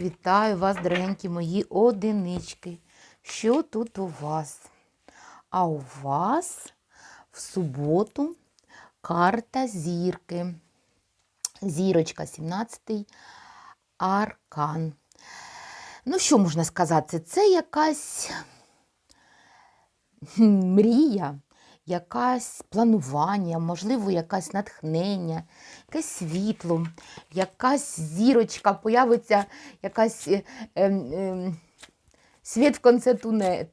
Вітаю вас, дорогенькі мої одинички. Що тут у вас? А у вас в суботу карта зірки. Зірочка, 17-й аркан. Ну, що можна сказати? Це якась мрія, якась планування, можливо, якесь натхнення, якесь світло, якась зірочка, появиться якась е, ем, ем, світ в конце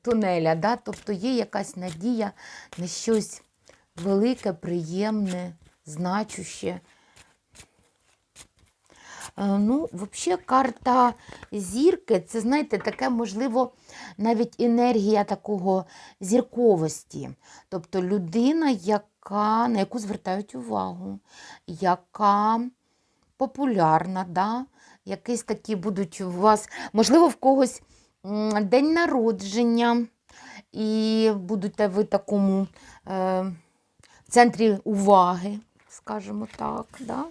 тунеля. Да? Тобто є якась надія на щось велике, приємне, значуще. Е, Ну, взагалі, карта зірки це, знаєте, таке, можливо, навіть енергія такого зірковості. Тобто людина, яка, на яку звертають увагу, яка популярна, да? якісь такі будуть у вас, можливо, в когось день народження, і будете ви такому е, в центрі уваги, скажімо так. Да?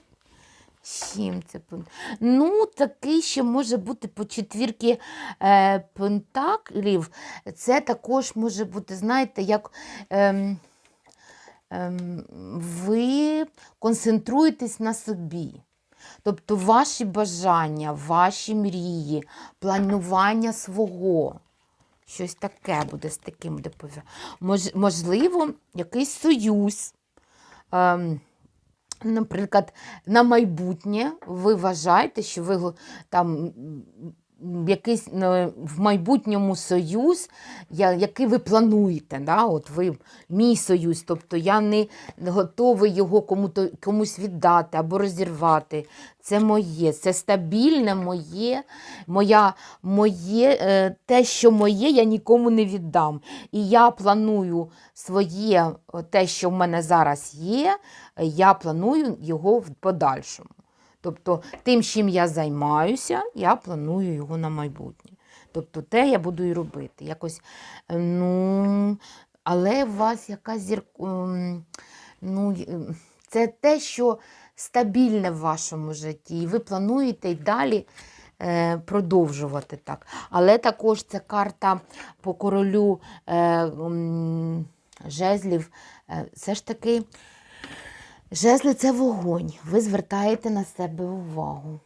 З Чим це? пен- Ну, такий ще може бути по четвірки е, пентаклів. Це також може бути, знаєте, як ем, ем, ви концентруєтесь на собі. Тобто ваші бажання, ваші мрії, планування свого. Щось таке буде з таким. Мож, можливо, якийсь союз. Ем, Наприклад, на майбутнє ви вважаєте, що ви там якийсь ну, в майбутньому союз, який ви плануєте. Да? От ви мій союз, тобто я не готовий його кому-то, комусь віддати або розірвати. Це моє, це стабільне моє, моя, моє е, те, що моє, я нікому не віддам. І я планую своє, те, що в мене зараз є, е, я планую його в подальшому. Тобто тим, чим я займаюся, я планую його на майбутнє. Тобто те я буду і робити. Якось, е, ну, але у вас якась зірка. Ну, це те, що стабільне в вашому житті, і ви плануєте й далі е, продовжувати так. Але також це карта по королю е, жезлів. Е, все ж таки, жезли це вогонь. Ви звертаєте на себе увагу.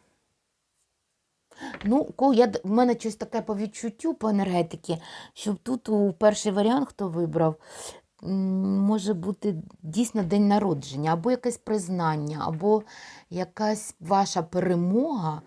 Ну, я, в мене щось таке по відчуттю по енергетики, щоб тут у перший варіант, хто вибрав, може бути дійсно день народження, або якесь признання, або якась ваша перемога,